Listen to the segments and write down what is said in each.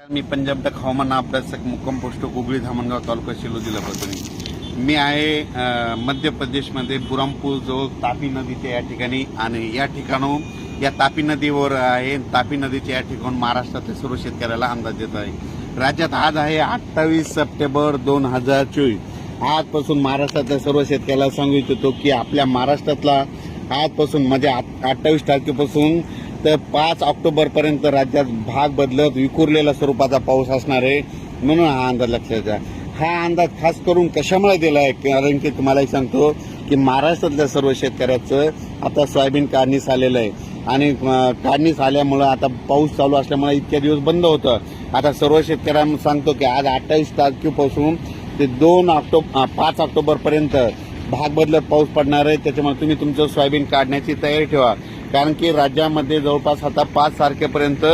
मी Punjab duck हवामान अभ्यासक मुक्कम post उगळी Dhamangaon तालुका शिलो जिल्हा परभणी मी आहे मध्य प्रदेशमध्ये बुरामपूर जवळ तापी नदीच्या या ठिकाणी आणि या ठिकाणून या तापी नदीवर आहे. तापी नदीच्या या ठिकाणून महाराष्ट्रातल्या सर्व शेतकऱ्याला अंदाज देत आहे. राज्यात आज आहे अठ्ठावीस सप्टेंबर दोन हजार चोवीस. आजपासून महाराष्ट्रातल्या सर्व शेतकऱ्याला सांगू इच्छितो की आपल्या महाराष्ट्रातला आजपासून म्हणजे अठ्ठावीस तारखेपासून तर पाच ऑक्टोबरपर्यंत राज्यात भाग बदलत विखुरलेल्या स्वरूपाचा पाऊस असणार आहे म्हणून हा अंदाज लक्षात घ्या. हा अंदाज खास करून कशामुळे दिला आहे कारण की तुम्हालाही सांगतो की महाराष्ट्रातल्या सर्व शेतकऱ्याचं आता सोयाबीन काढणीस आलेलं आहे. आणि काढणीस आल्यामुळं आता पाऊस चालू असल्यामुळे इतक्या दिवस बंद होतं. आता सर्व शेतकऱ्यांना सांगतो की आज अठ्ठावीस तारखेपासून ते दोन ऑक्टोबर पाच ऑक्टोबरपर्यंत भाग बदलत पाऊस पडणार आहे. त्याच्यामुळे तुम्ही तुमचं सोयाबीन काढण्याची तयारी ठेवा. कारण की राज्यामध्ये जवळपास आता पाच तारखेपर्यंत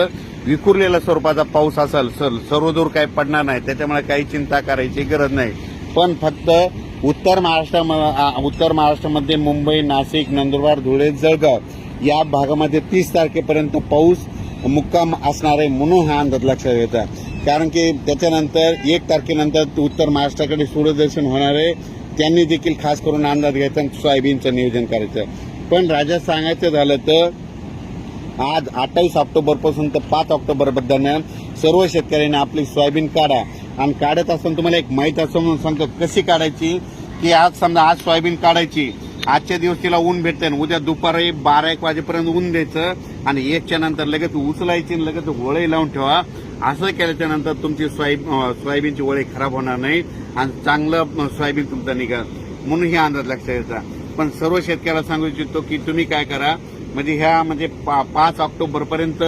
विखुरलेल्या स्वरूपाचा पाऊस असेल सर सर्वदूर काही पडणार नाही. त्याच्यामुळे काही चिंता करायची गरज नाही. पण फक्त उत्तर महाराष्ट्राम उत्तर महाराष्ट्रामध्ये मुंबई नाशिक नंदुरबार धुळे जळगाव या भागामध्ये तीस तारखेपर्यंत पाऊस मुक्काम असणार आहे म्हणून हा अंदाज लक्षात घेता कारण की त्याच्यानंतर एक तारखेनंतर उत्तर महाराष्ट्राकडे सूर्यदर्शन होणार आहे. त्यांनी देखील खास करून अंदाज घ्यायचा आणि सोयाबीनचं नियोजन करायचं. पण राजा सांगायचं झालं तर आज अठ्ठावीस ऑक्टोबरपासून तर पाच ऑक्टोबर दरम्यान सर्व शेतकऱ्यांनी आपली सोयाबीन काढा आणि काढत असताना तुम्हाला एक माहीत असं म्हणून सांगतो कशी काढायची? की आज समजा आज सोयाबीन काढायची आजच्या दिवस तिला ऊन भेटते आणि उद्या दुपारी बारा एक वाजेपर्यंत ऊन द्यायचं आणि एकच्या नंतर लगेच उचलायची आणि लगेच वळे लावून ठेवा. असं केल्याच्यानंतर तुमची सोयाबीन सोयाबीनची वळे खराब होणार नाही आणि चांगलं सोयाबीन तुमचं निघा. म्हणून हे अंदाज लक्षात यायचा पण सर्व शेतकऱ्याला सांगू इच्छितो की तुम्ही काय करा म्हणजे ह्या म्हणजे पा- पाच ऑक्टोबरपर्यंत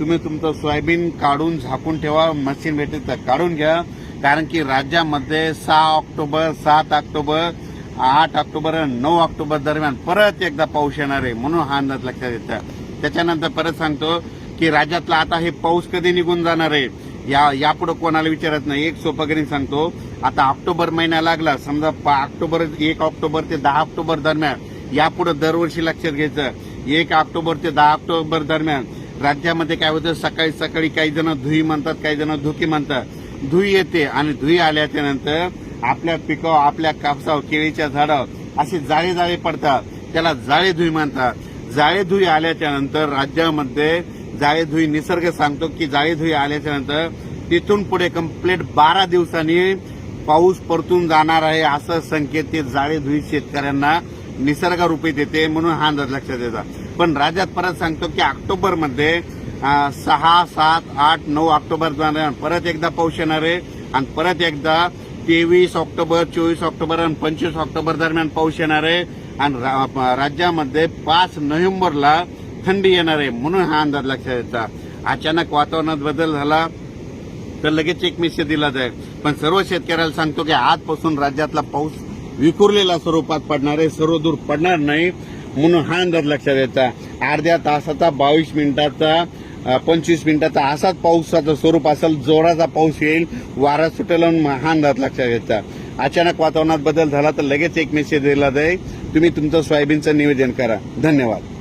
तुम्ही तुमचं सोयाबीन काढून झाकून ठेवा मशीन भेटेल तर काढून घ्या. कारण की राज्यामध्ये सहा ऑक्टोबर सात ऑक्टोबर आठ ऑक्टोबर नऊ ऑक्टोबर दरम्यान परत एकदा पाऊस येणार आहे म्हणून हा अंदाज लक्षात येतं. त्याच्यानंतर परत सांगतो की राज्यातला आता हे पाऊस कधी निघून जाणार आहे? या यापुढे कोणाला विचारत नाही. एक सोपं सांगतो. आता ऑक्टोबर महिना लागला. समजा ऑक्टोबर एक ऑक्टोबर ते दहा ऑक्टोबर दरम्यान. यापुढे दरवर्षी लक्षात घ्यायचं. एक ऑक्टोबर ते दहा ऑक्टोबर दरम्यान. राज्यामध्ये काय होतं? सकाळी सकाळी काही जण धुई म्हणतात काही जण धुकी म्हणतात. धुई येते आणि धुई आल्याच्यानंतर आपल्या पिकावर आपल्या कापसावर केळीच्या झाडावर असे जाळे जाळे पडतात. त्याला जाळे धुई म्हणतात. जाळे धुई आल्याच्यानंतर राज्यामध्ये जाळे धुई निसर्ग सांगतो की जाळे धुई आल्याच्यानंतर तिथून पुढे कंप्लीट बारा दिवसांनी पाऊस परतून जाणार आहे असं संकेत ते जाळे धुई शेतकऱ्यांना निसर्गारूपी देते म्हणून हा अंदाज लक्षात येतात पण राज्यात परत सांगतो की ऑक्टोबरमध्ये सहा सात आठ नऊ ऑक्टोबर दरम्यान परत एकदा पाऊस येणार आहे आणि परत एकदा तेवीस ऑक्टोबर चोवीस ऑक्टोबर आणि पंचवीस ऑक्टोबर दरम्यान पाऊस येणार आहे. आणि रा- राज्यामध्ये पाच नोव्हेंबरला थंडी येणार आहे म्हणून हा अंदाज लक्षात येता. अचानक वातावरणात बदल झाला तर लगेच एक मेसेज दिला जाईल. पण सर्व शेतकऱ्याला सांगतो की आजपासून राज्यातला पाऊस विखुरलेल्या स्वरूपात पडणार आहे सर्व दूर पडणार नाही म्हणून हा अंदाज लक्षात येता. अर्ध्या तासाचा बावीस मिनिटाचा पंचवीस मिनिटाचा असाच पाऊसाचं स्वरूप असेल जोराचा पाऊस येईल वारा सुटेल हा अंदाज लक्षात येता. अचानक वातावरणात बदल झाला तर लगेच एक मेसेज दिला जाईल. तुम्ही तुमचं सोयाबीनचं निवेदन करा. धन्यवाद.